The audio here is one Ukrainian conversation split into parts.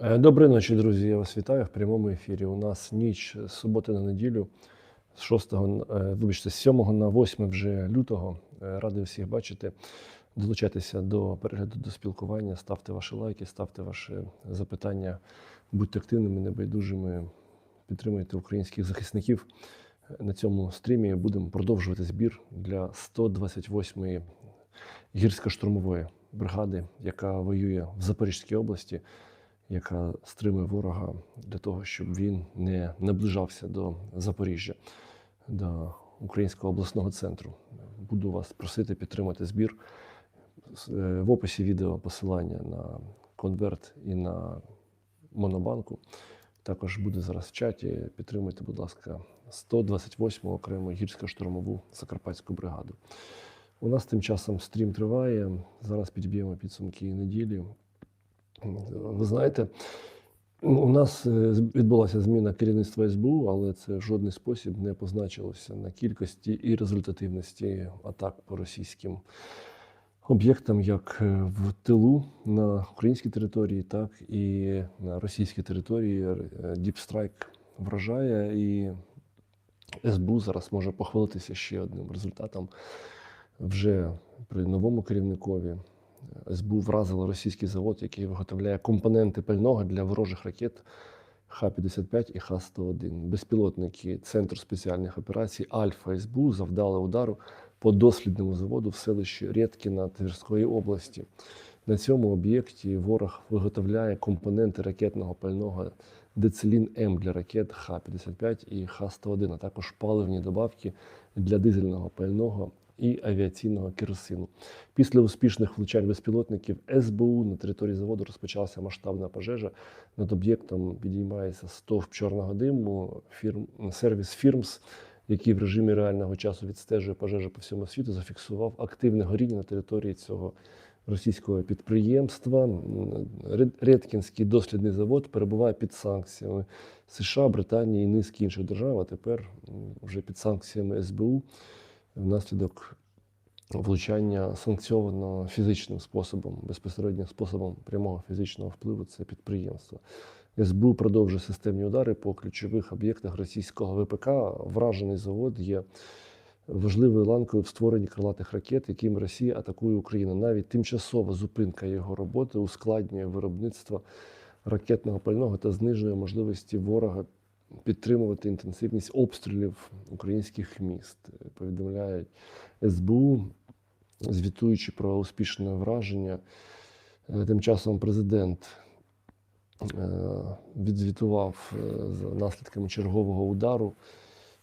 Е, Доброї ночі, друзі. Я вас вітаю в прямому ефірі. У нас ніч з суботи на неділю, з 6, е, вибачте, з 7 на 8 вже лютого. Е, Радий всіх бачити. Долучайтеся до перегляду, до спілкування, ставте ваші лайки, ставте ваші запитання, будьте активними, небайдужими, підтримуйте українських захисників. На цьому стрімі будемо продовжувати збір для 128-ї гірсько-штурмової бригади, яка воює в Запорізькій області яка стримує ворога для того, щоб він не наближався до Запоріжжя, до українського обласного центру. Буду вас просити підтримати збір. Е, В описі відео посилання на конверт і на монобанку. Також буде зараз в чаті. Підтримуйте, будь ласка, 128-му окрему гірсько-штурмову Закарпатську бригаду. У нас тим часом стрім триває. Зараз підб'ємо підсумки неділі. Ви знаєте, ну, у нас е, відбулася зміна керівництва СБУ, але це в жодний спосіб не позначилося на кількості і результативності атак по російським об'єктам, як е, в тилу на українській території, так і на російській території. Е, Deep Strike вражає, і СБУ зараз може похвалитися ще одним результатом вже при новому керівникові. СБУ вразило російський завод, який виготовляє компоненти пального для ворожих ракет Х-55 і Х-101. Безпілотники Центру спеціальних операцій Альфа СБУ завдали удару по дослідному заводу в селищі Рєткіна Тверської області. На цьому об'єкті ворог виготовляє компоненти ракетного пального Децилін М для ракет Х-55 і Х-101, а також паливні добавки для дизельного пального і авіаційного керосину. Після успішних влучань безпілотників СБУ на території заводу розпочалася масштабна пожежа. Над об'єктом підіймається стовп чорного диму. Фірм, сервіс Фірмс, який в режимі реального часу відстежує пожежі по всьому світу, зафіксував активне горіння на території цього російського підприємства. Редкінський дослідний завод перебуває під санкціями США, Британії і низки інших держав. А тепер вже під санкціями СБУ внаслідок влучання санкціовано фізичним способом, безпосереднім способом прямого фізичного впливу це підприємство. СБУ продовжує системні удари по ключових об'єктах російського ВПК. Вражений завод є важливою ланкою в створенні крилатих ракет, якими Росія атакує Україну. Навіть тимчасова зупинка його роботи ускладнює виробництво ракетного пального та знижує можливості ворога підтримувати інтенсивність обстрілів українських міст. Повідомляють СБУ, звітуючи про успішне враження. Е, Тим часом президент е, відзвітував е, за наслідками чергового удару.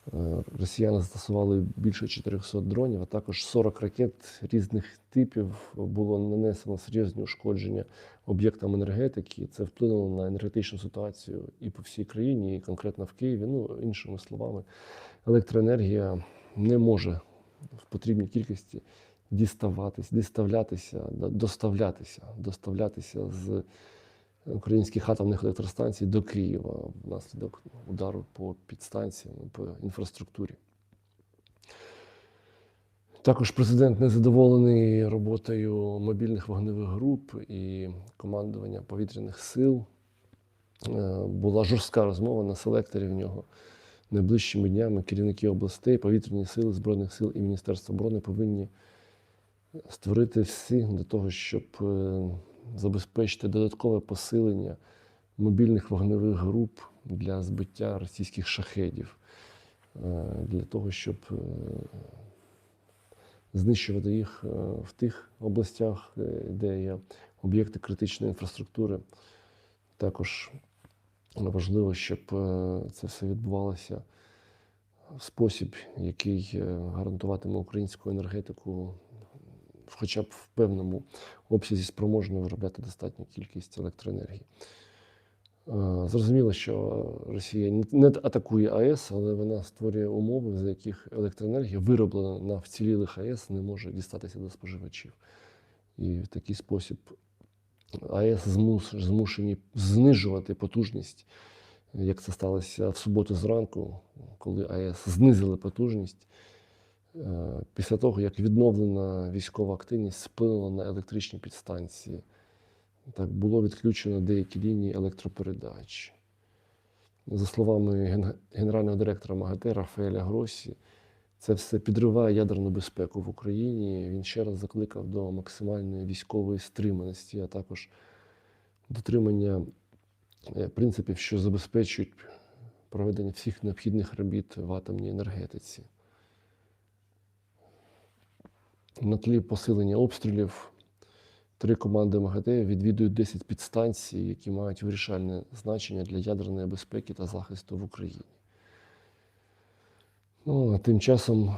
Е, Росіяни застосували більше 400 дронів, а також 40 ракет різних типів було нанесено серйозні ушкодження об'єктам енергетики. Це вплинуло на енергетичну ситуацію і по всій країні, і конкретно в Києві. Ну, іншими словами, електроенергія не може в потрібній кількості діставатись, діставлятися, доставлятися, доставлятися з українських атомних електростанцій до Києва внаслідок удару по підстанціям, по інфраструктурі. Також президент незадоволений роботою мобільних вогневих груп і командування повітряних сил. Е, Була жорстка розмова на селекторі в нього. Найближчими днями керівники областей, повітряні сили Збройних сил і Міністерства оборони повинні створити всі для того, щоб е, забезпечити додаткове посилення мобільних вогневих груп для збиття російських шахедів, е, для того, щоб е, знищувати їх е, в тих областях, де є об'єкти критичної інфраструктури. Також важливо, щоб це все відбувалося в спосіб, який гарантуватиме українську енергетику, хоча б в певному обсязі спроможною виробляти достатню кількість електроенергії. Е, Зрозуміло, що Росія не- атакує АЕС, але вона створює умови, за яких електроенергія, вироблена на вцілілих АЕС, не може дістатися до споживачів. І в такий спосіб АЕС змушені знижувати потужність, як це сталося в суботу зранку, коли АЕС знизили потужність. Е, Після того, як відновлена військова активність вплинула на електричні підстанції Так, було відключено деякі лінії електропередач. За словами генерального директора МАГАТЕ Рафаеля Гросі, це все підриває ядерну безпеку в Україні. Він ще раз закликав до максимальної військової стриманості, а також дотримання е, принципів, що забезпечують проведення всіх необхідних робіт в атомній енергетиці. На тлі посилення обстрілів три команди МАГАТЕ відвідують 10 підстанцій, які мають вирішальне значення для ядерної безпеки та захисту в Україні. Ну, а тим часом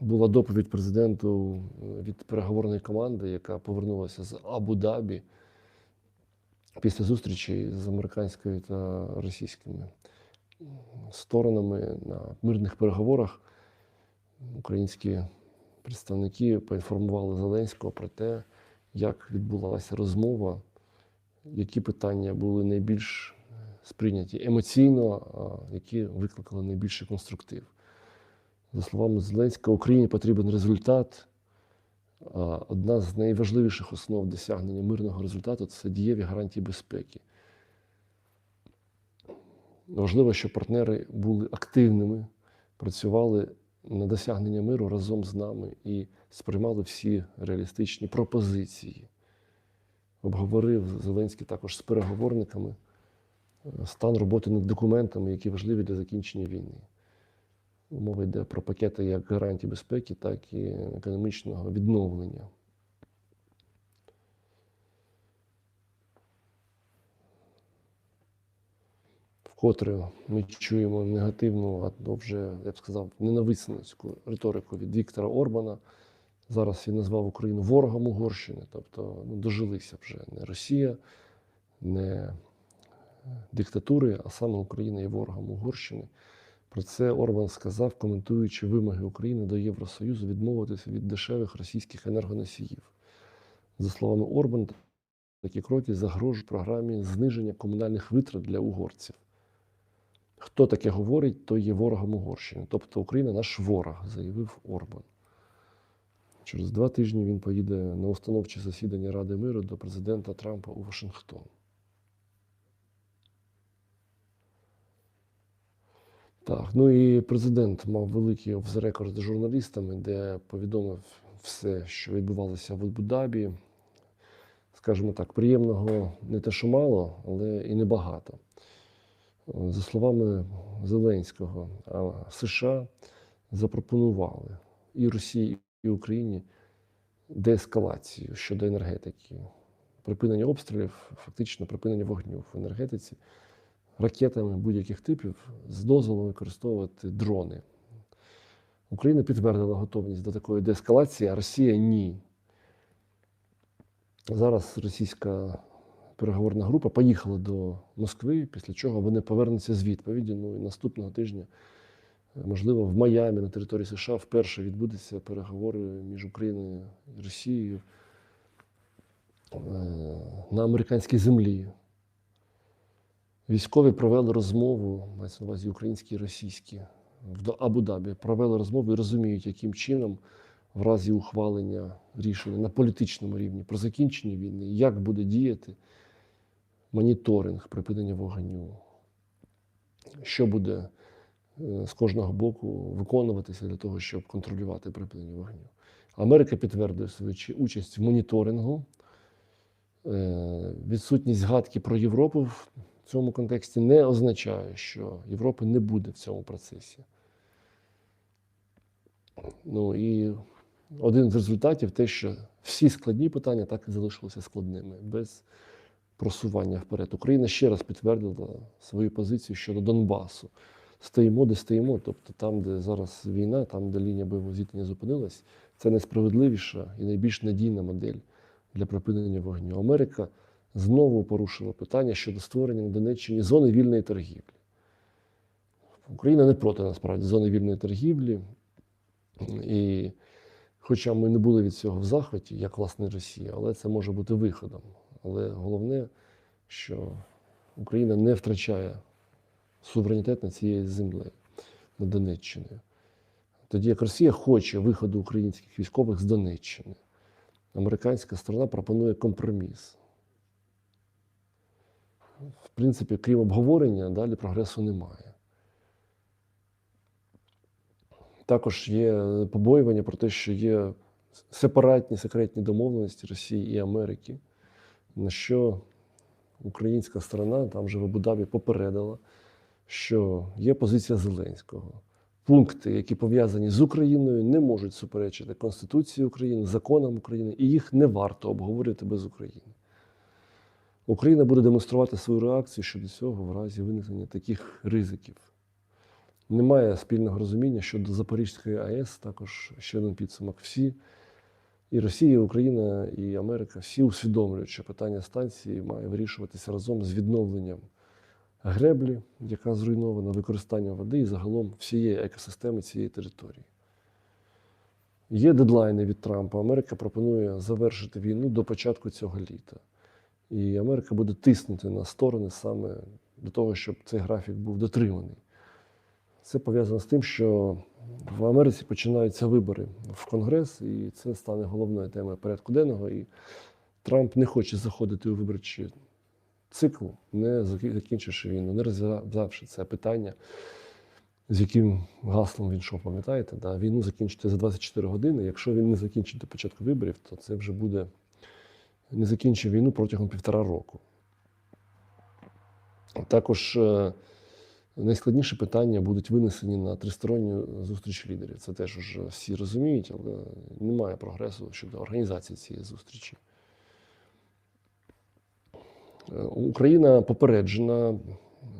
була доповідь президенту е, від переговорної команди, яка повернулася з Абу-Дабі після зустрічі з американською та російськими сторонами на мирних переговорах. Українські представники поінформували Зеленського про те, як відбулася розмова, які питання були найбільш сприйняті емоційно, а які викликали найбільший конструктив. За словами Зеленського, Україні потрібен результат. Одна з найважливіших основ досягнення мирного результату це дієві гарантії безпеки. Важливо, щоб партнери були активними, працювали на досягнення миру разом з нами і сприймали всі реалістичні пропозиції. Обговорив Зеленський також з переговорниками е, стан роботи над документами, які важливі для закінчення війни. Мова йде про пакети як гарантії безпеки, так і економічного відновлення. Вкотре ми чуємо негативну, а вже, я б сказав, ненависницьку риторику від Віктора Орбана. Зараз він назвав Україну ворогом Угорщини, тобто ну, дожилися вже не Росія, не диктатури, а саме Україна є ворогом Угорщини. Про це Орбан сказав, коментуючи вимоги України до Євросоюзу відмовитися від дешевих російських енергоносіїв. За словами Орбана, такі кроки загрожують програмі зниження комунальних витрат для угорців. Хто таке говорить, той є ворогом Угорщини. Тобто Україна наш ворог, заявив Орбан. Через два тижні він поїде на установче засідання Ради миру до президента Трампа у Вашингтон. Так, ну і президент мав великий оф-рекорд з журналістами, де повідомив все, що відбувалося в Абу-Дабі. Скажімо так, приємного не те, що мало, але і небагато. За словами Зеленського, США запропонували і Росії, і Україні деескалацію щодо енергетики, припинення обстрілів, фактично припинення вогню в енергетиці ракетами будь-яких типів з дозволом використовувати дрони. Україна підтвердила готовність до такої деескалації, а Росія ні. Зараз російська переговорна група поїхала до Москви, після чого вони повернуться з відповіді. Ну і наступного тижня, можливо, в Майамі на території США вперше відбудуться переговори між Україною і Росією е, на американській землі. Військові провели розмову, мається на увазі українські і російські, в Абу-Дабі, провели розмову і розуміють, яким чином в разі ухвалення рішення на політичному рівні про закінчення війни, як буде діяти моніторинг припинення вогню, що буде е, з кожного боку виконуватися для того, щоб контролювати припинення вогню. Америка підтвердує свою участь в моніторингу. Е, Відсутність згадки про Європу в цьому контексті не означає, що Європи не буде в цьому процесі. Ну і один з результатів те, що всі складні питання так і залишилися складними, без просування вперед. Україна ще раз підтвердила свою позицію щодо Донбасу. Стоїмо, де стоїмо, тобто там, де зараз війна, там, де лінія бойового зіткнення зупинилась, це найсправедливіша і найбільш надійна модель для припинення вогню. Америка знову порушила питання щодо створення на Донеччині зони вільної торгівлі. Україна не проти насправді зони вільної торгівлі. І хоча ми не були від цього в захваті, як власне Росія, але це може бути виходом. Але головне, що Україна не втрачає суверенітет над цією землею, над Донеччиною. Тоді як Росія хоче виходу українських військових з Донеччини, американська сторона пропонує компроміс. в принципі, крім обговорення, далі прогресу немає. Також є побоювання про те, що є сепаратні секретні домовленості Росії і Америки, на що українська сторона там же в Абу-Дабі попередила, що є позиція Зеленського. Пункти, які пов'язані з Україною, не можуть суперечити Конституції України, законам України, і їх не варто обговорювати без України. Україна буде демонструвати свою реакцію щодо цього в разі виникнення таких ризиків. Немає спільного розуміння щодо Запорізької АЕС, також ще один підсумок. Всі і Росія, і Україна, і Америка всі усвідомлюють, що питання станції має вирішуватися разом з відновленням греблі, яка зруйнована, використанням води і загалом всієї екосистеми цієї території. Є дедлайни від Трампа. Америка пропонує завершити війну до початку цього літа. І Америка буде тиснути на сторони саме до того, щоб цей графік був дотриманий. Це пов'язано з тим, що в Америці починаються вибори в Конгрес, і це стане головною темою порядку денного. І Трамп не хоче заходити у виборчий цикл, не закінчивши війну, не розв'язавши це питання, з яким гаслом він йшов, пам'ятаєте? Да? Війну закінчити за 24 години. Якщо він не закінчить до початку виборів, то це вже буде не закінчив війну протягом півтора року. Також е, найскладніші питання будуть винесені на тристоронню зустріч лідерів. Це теж вже всі розуміють, але немає прогресу щодо організації цієї зустрічі. Е, Україна попереджена.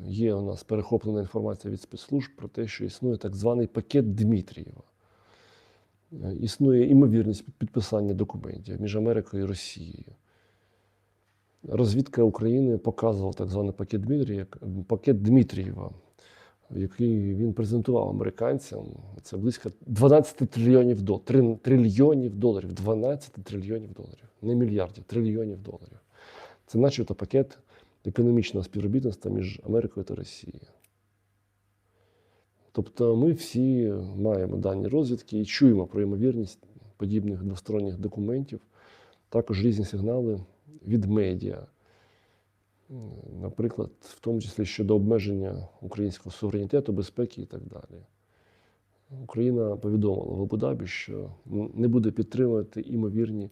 Є у нас перехоплена інформація від спецслужб про те, що існує так званий пакет Дмитрієва. Е, Існує імовірність підписання документів між Америкою і Росією. Розвідка України показувала так званий пакет Дмитрієва, який він презентував американцям. Це близько 12 трильйонів доларів. Трильйонів доларів. 12 трильйонів доларів. Не мільярдів, трильйонів доларів. Це начебто пакет економічного співробітництва між Америкою та Росією. Тобто ми всі маємо дані розвідки і чуємо про ймовірність подібних двосторонніх документів, також різні сигнали від медіа. Наприклад, в тому числі щодо обмеження українського суверенітету, безпеки і так далі. Україна повідомила в Абу-Дабі, що не буде підтримувати імовірні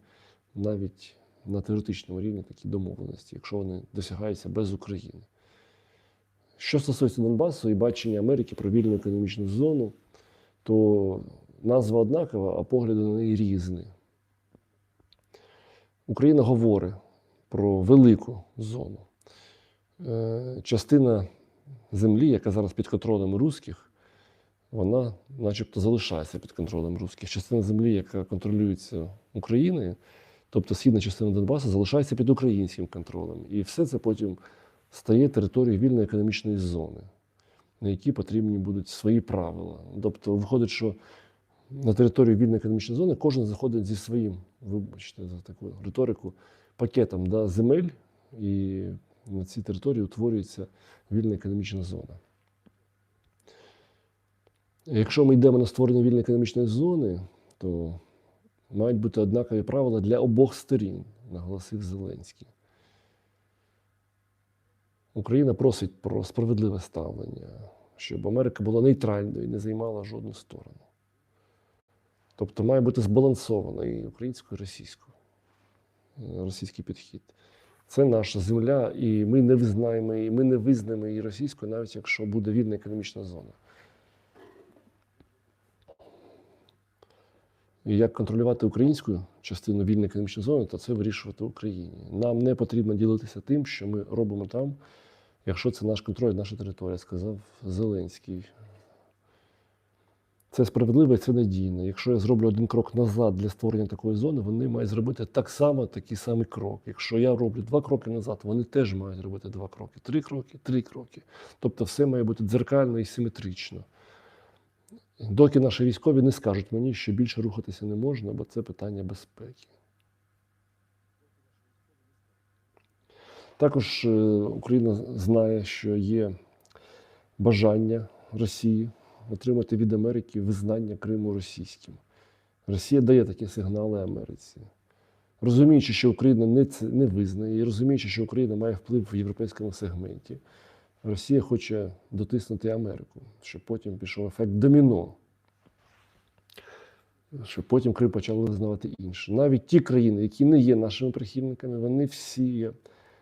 навіть на теоретичному рівні такі домовленості, якщо вони досягаються без України. Що стосується Донбасу і бачення Америки про вільну економічну зону, то назва однакова, а погляди на неї різні. Україна говорить про велику зону. Е, Частина землі, яка зараз під контролем русських, вона начебто залишається під контролем русських. Частина землі, яка контролюється Україною, тобто східна частина Донбасу, залишається під українським контролем. І все це потім стає територією вільної економічної зони, на якій потрібні будуть свої правила. Тобто, виходить, що на територію вільної економічної зони кожен заходить зі своїм, вибачте, за таку риторику, пакетом да, земель, і на цій території утворюється вільна економічна зона. Якщо ми йдемо на створення вільної економічної зони, то мають бути однакові правила для обох сторін, наголосив Зеленський. Україна просить про справедливе ставлення, щоб Америка була нейтральною і не займала жодну сторону. Тобто має бути збалансовано і українською, і російською, е, російський підхід. Це наша земля, і ми не визнаємо її, ми не визнаємо її російською, навіть якщо буде вільна економічна зона. І як контролювати українську частину вільної економічної зони, то це вирішувати Україні. Нам не потрібно ділитися тим, що ми робимо там, якщо це наш контроль, наша територія, сказав Зеленський. Це справедливо і це надійно. Якщо я зроблю один крок назад для створення такої зони, вони мають зробити так само такий самий крок. Якщо я роблю два кроки назад, вони теж мають робити два кроки, три кроки, три кроки. Тобто все має бути дзеркально і симетрично. Доки наші військові не скажуть мені, що більше рухатися не можна, бо це питання безпеки. Також е, Україна знає, що є бажання Росії отримати від Америки визнання Криму російським. Росія дає такі сигнали Америці. розуміючи, що Україна не, це, не визнає, і розуміючи, що Україна має вплив в європейському сегменті, Росія хоче дотиснути Америку, щоб потім пішов ефект доміно. Щоб потім Крим почали визнавати інші. Навіть ті країни, які не є нашими прихильниками, вони всі є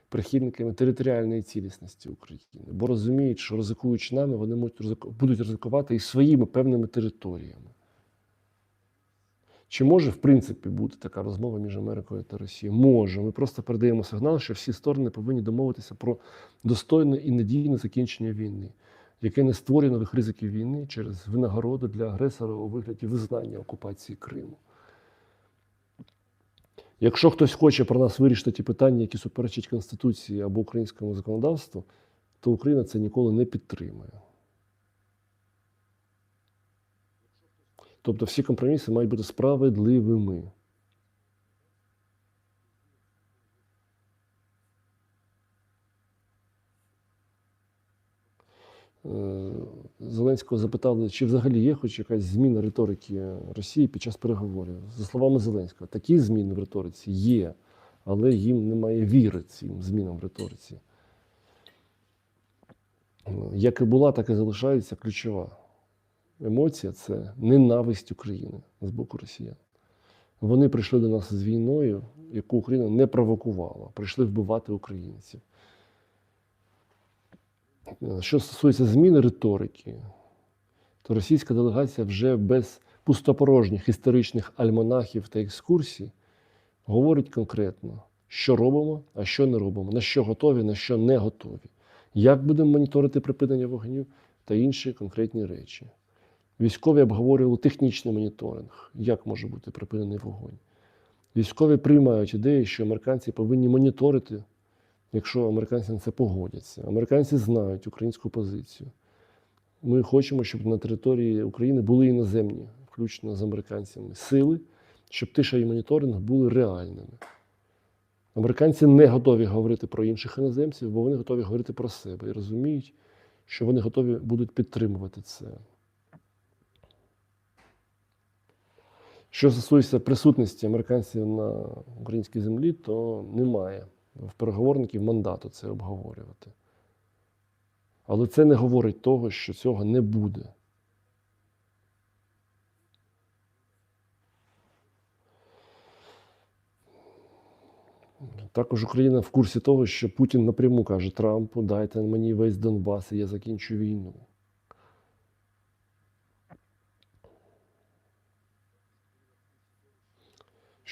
прихильниками територіальної цілісності України, бо розуміють, що ризикуючи нами, вони можуть будуть ризикувати і своїми певними територіями. Чи може, в принципі, бути така розмова між Америкою та Росією? Може. Ми просто передаємо сигнал, що всі сторони повинні домовитися про достойне і надійне закінчення війни, яке не створює нових ризиків війни через винагороду для агресора у вигляді визнання окупації Криму. Якщо хтось хоче про нас вирішити ті питання, які суперечать Конституції або українському законодавству, то Україна це ніколи не підтримує. Тобто всі компроміси мають бути справедливими. Е, Зеленського запитали, чи взагалі є хоч якась зміна риторики Росії під час переговорів. За словами Зеленського, такі зміни в риториці є, але їм немає віри цим змінам в риториці. Як і була, так і залишається ключова емоція це ненависть України з боку росіян. Вони прийшли до нас з війною, яку Україна не провокувала, прийшли вбивати українців. Е, Що стосується зміни риторики, то російська делегація вже без пустопорожніх історичних альманахів та екскурсій говорить конкретно, що робимо, а що не робимо, на що готові, на що не готові, як будемо моніторити припинення вогню та інші конкретні речі. Військові обговорювали технічний моніторинг, як може бути припинений вогонь. Військові приймають ідеї, що американці повинні моніторити, якщо американці на це погодяться. Американці знають українську позицію. Ми хочемо, щоб на території України були іноземні, включно з американцями, сили, щоб тиша і моніторинг були реальними. Американці не готові говорити про інших іноземців, бо вони готові говорити про себе і розуміють, що вони готові будуть підтримувати це. Що стосується присутності американців на українській землі, то немає в переговорників мандату це обговорювати. Але це не говорить того, що цього не буде. Також Україна в курсі того, що Путін напряму каже Трампу, дайте мені весь Донбас, і я закінчу війну.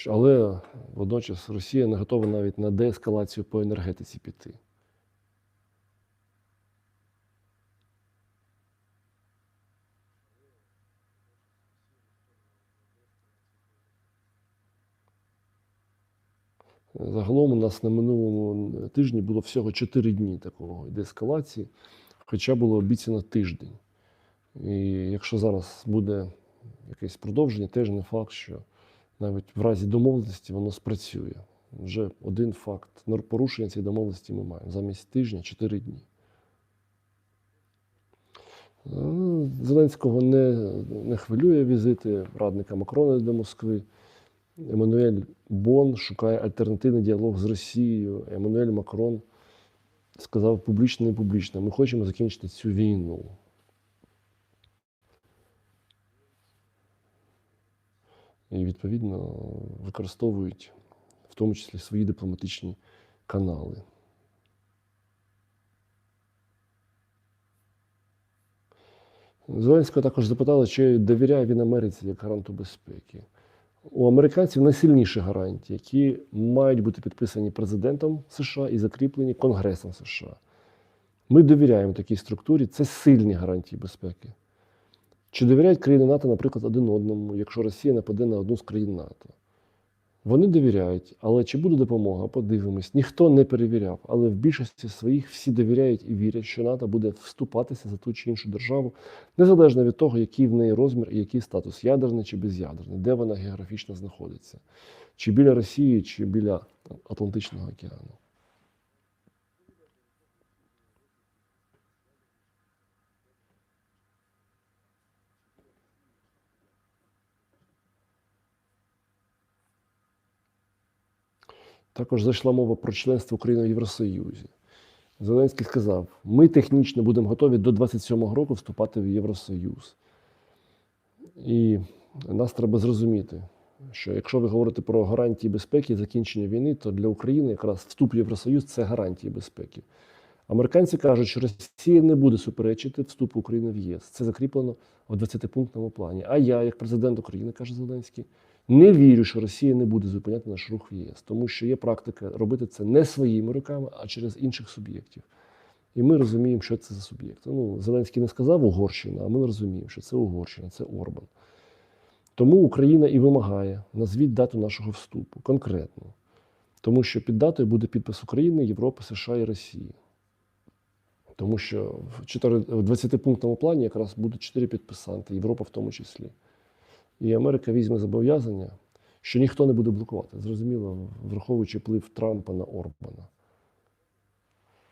Але водночас Росія не готова навіть на деескалацію по енергетиці піти. Загалом у нас на минулому тижні було всього 4 дні такого деескалації, хоча було обіцяно тиждень. І якщо зараз буде якесь продовження, теж не факт, що навіть в разі домовленості воно спрацює. Вже один факт порушення цієї домовленості ми маємо замість тижня 4 дні. Е, Зеленського не, не хвилює візити радника Макрона до Москви. Еммануель Бон шукає альтернативний діалог з Росією. Еммануель Макрон сказав публічно і публічно: ми хочемо закінчити цю війну. І відповідно використовують в тому числі свої дипломатичні канали. Зеленського також запитали, чи довіряє він Америці як гаранту безпеки. У американців найсильніші гарантії, які мають бути підписані президентом США і закріплені Конгресом США. Ми довіряємо такій структурі, це сильні гарантії безпеки. Чи довіряють країни НАТО, наприклад, один одному, якщо Росія нападе на одну з країн НАТО? Вони довіряють, але чи буде допомога? Подивимось. Ніхто не перевіряв, але в більшості своїх всі довіряють і вірять, що НАТО буде вступатися за ту чи іншу державу, незалежно від того, який в неї розмір і який статус ядерний чи безядерний, де вона географічно знаходиться, чи біля Росії, чи біля Атлантичного океану. Також зайшла мова про членство України в Євросоюзі. Зеленський сказав: ми технічно будемо готові до 27-го року вступати в Євросоюз. І нас треба зрозуміти, що якщо ви говорите про гарантії безпеки і закінчення війни, то для України якраз вступ в Євросоюз це гарантії безпеки. Американці кажуть, що Росія не буде суперечити вступу України в ЄС. Це закріплено в 20-пунктному плані. А я, як президент України, каже Зеленський, не вірю, що Росія не буде зупиняти наш рух в ЄС, тому що є практика робити це не своїми руками, а через інших суб'єктів. І ми розуміємо, що це за суб'єкти. Ну, Зеленський не сказав Угорщина, а ми розуміємо, що це Угорщина, це Орбан. Тому Україна і вимагає назвіть дату нашого вступу конкретно. Тому що під датою буде підпис України, Європи, США і Росії. Тому що в 4 в 20-пунктному плані якраз будуть чотири підписанти, Європа в тому числі. І Америка візьме зобов'язання, що ніхто не буде блокувати. Зрозуміло, враховуючи вплив Трампа на Орбана.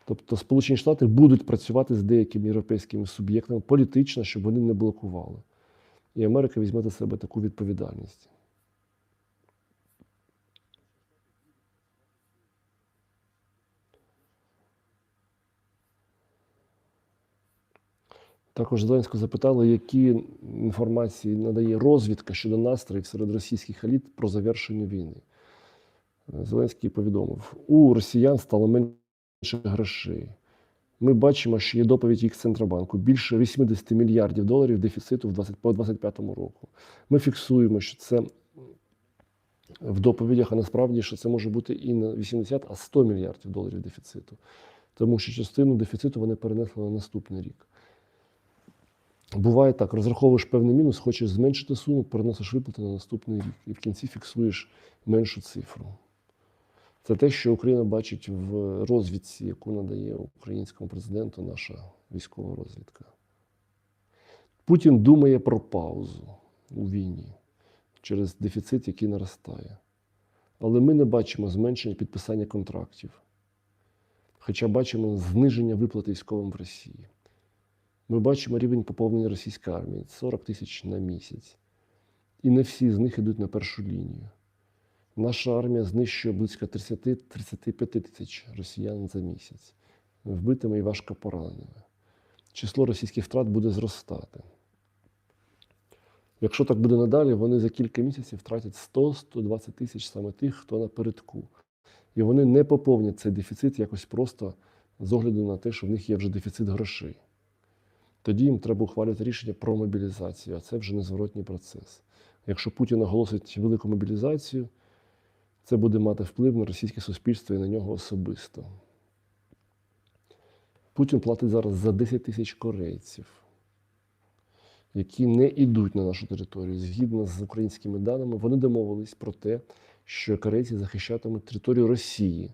Тобто Сполучені Штати будуть працювати з деякими європейськими суб'єктами політично, щоб вони не блокували. І Америка візьме за себе таку відповідальність. Також Зеленського запитали, які інформації надає розвідка щодо настроїв серед російських еліт про завершення війни. Зеленський повідомив: у росіян стало менше грошей. Ми бачимо, що є доповідь їх Центробанку більше 80 мільярдів доларів дефіциту в 20, по 2025 року. Ми фіксуємо, що це в доповідях, а насправді, що це може бути і на 80, а 100 мільярдів доларів дефіциту. Тому що частину дефіциту вони перенесли на наступний рік. Буває так, розраховуєш певний мінус, хочеш зменшити суму, переносиш виплати на наступний рік і в кінці фіксуєш меншу цифру. Це те, що Україна бачить в розвідці, яку надає українському президенту наша військова розвідка. Путін думає про паузу у війні через дефіцит, який наростає. Але ми не бачимо зменшення підписання контрактів, хоча бачимо зниження виплат військовим в Росії. Ми бачимо рівень поповнення російської армії 40 тисяч на місяць. І не всі з них йдуть на першу лінію. Наша армія знищує близько 30-35 тисяч росіян за місяць, вбитими і важко пораненими. Число російських втрат буде зростати. Якщо так буде надалі, вони за кілька місяців втратять 100-120 тисяч саме тих, хто напередку. І вони не поповнять цей дефіцит якось просто з огляду на те, що в них є вже дефіцит грошей. Тоді їм треба ухвалювати рішення про мобілізацію, а це вже незворотній процес. Якщо Путін оголосить велику мобілізацію, це буде мати вплив на російське суспільство і на нього особисто. Путін платить зараз за 10 тисяч корейців, які не йдуть на нашу територію. Згідно з українськими даними, вони домовились про те, що корейці захищатимуть територію Росії.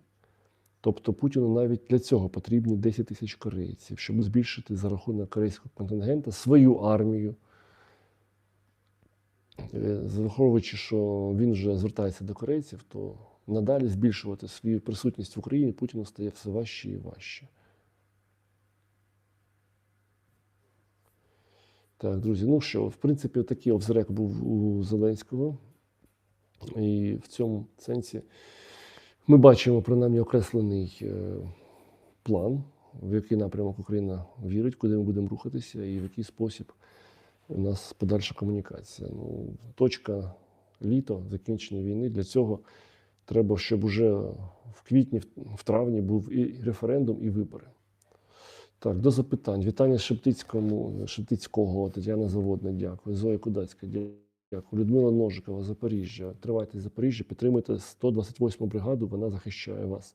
Тобто Путіну навіть для цього потрібні 10 тисяч корейців, щоб збільшити за рахунок корейського контингента свою армію. Е, Враховуючи, що він вже звертається до корейців, то надалі збільшувати свою присутність в Україні Путіну стає все важче і важче. Так, друзі, ну що, в принципі, такий обзрек був у Зеленського. І в цьому сенсі ми бачимо принаймні окреслений е, план, в який напрямок Україна вірить, куди ми будемо рухатися, і в який спосіб у нас подальша комунікація. Ну, точка літо, закінчення війни. Для цього треба, щоб уже в квітні, в травні був і референдум, і вибори. Так, до запитань. Вітання Шептицькому, Шептицького, Тетяна Заводна, дякую. Зоя Кудацька, дякую. Людмила Ножикова, Запоріжжя. Тривайте Запоріжжя, підтримуйте 128 бригаду, вона захищає вас.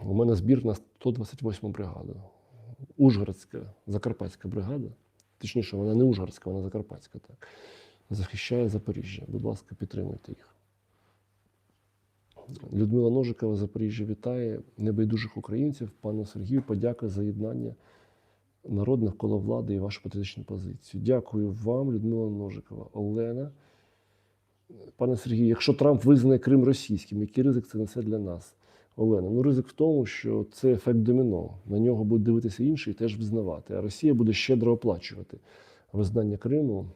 У мене збір на 128 бригаду. Ужгородська, Закарпатська бригада. Точніше, вона не Ужгородська, вона Закарпатська. Так. Захищає Запоріжжя. Будь ласка, підтримуйте їх. Людмила Ножикова, Запоріжжя вітає небайдужих українців. Пану Сергію, подяка за єднання народ навколо влади і вашу патріотичну позицію. Дякую вам, Людмила Ножикова. Олена. Пане Сергію, якщо Трамп визнає Крим російським, який ризик це несе для нас? Олена, ну ризик в тому, що це ефект доміно. На нього будуть дивитися інші і теж визнавати. А Росія буде щедро оплачувати визнання Криму,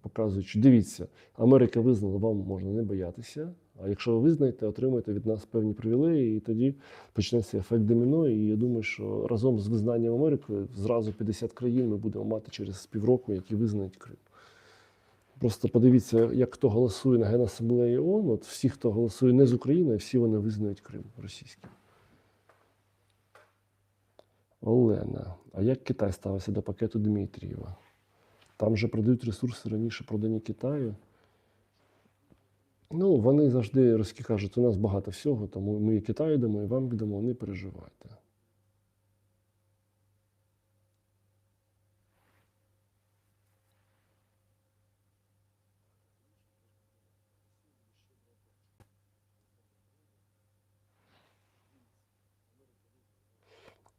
показуючи, дивіться, Америка визнала, вам можна не боятися, А якщо ви визнаєте, отримаєте від нас певні привілеї, і тоді почнеться ефект доміно. І я думаю, що разом з визнанням Америки зразу 50 країн ми будемо мати через півроку, які визнають Крим. Просто подивіться, як хто голосує на Генасамблеї ООН. От всі, хто голосує не з України, всі вони визнають Крим російським. Олена, а як Китай ставився до пакету Дмитрієва? Там же продають ресурси раніше продані Китаю. Ну, вони завжди російські у нас багато всього, тому ми і Китаю йдемо, і вам йдемо, не переживайте.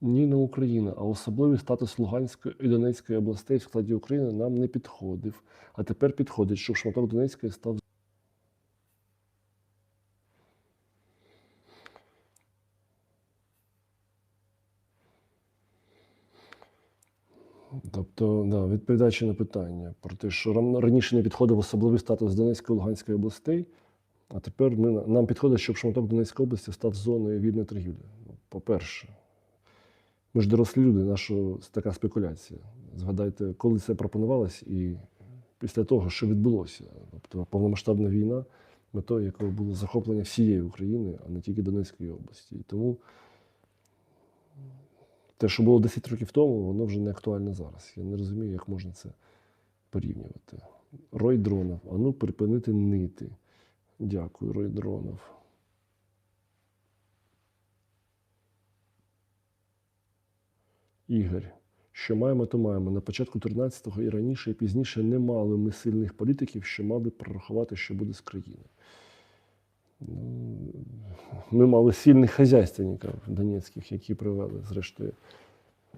Ні на Україна, а особливий статус Луганської і Донецької областей в складі України нам не підходив. А тепер підходить, щоб шматок Донецької став. Тобто, да, відповідаючи на питання про те, що раніше не підходив особливий статус Донецької і Луганської областей, а тепер ми, нам підходить, щоб шматок Донецької області став зоною вільної торгівлі. Ну, По-перше, ми ж дорослі люди, наша така спекуляція. Згадайте, коли це пропонувалось, і після того, що відбулося, тобто повномасштабна війна, метою якого було захоплення всієї України, а не тільки Донецької області. І тому те, що було 10 років тому, воно вже не актуальне зараз. Я не розумію, як можна це порівнювати. Рой дронів. А ну припинити нити. Дякую, Рой дронів. Ігор, що маємо, то маємо. На початку 13-го і раніше, і пізніше не мали ми сильних політиків, що мали прорахувати, що буде з країною. Ну, ми мали сильних хазяйственників донецьких, які привели, зрештою,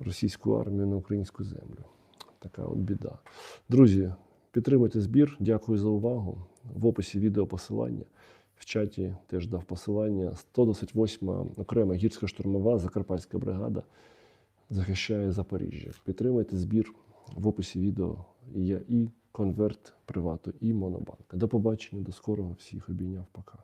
російську армію на українську землю. Така от біда. Друзі, підтримуйте збір. Дякую за увагу. В описі відео посилання. В чаті теж дав посилання. 128 окрема гірсько-штурмова Закарпатська бригада захищає Запоріжжя. Підтримайте збір в описі відео. Я і конверт привату, і Монобанка. До побачення, до скорого. Всіх обійняв. Пока.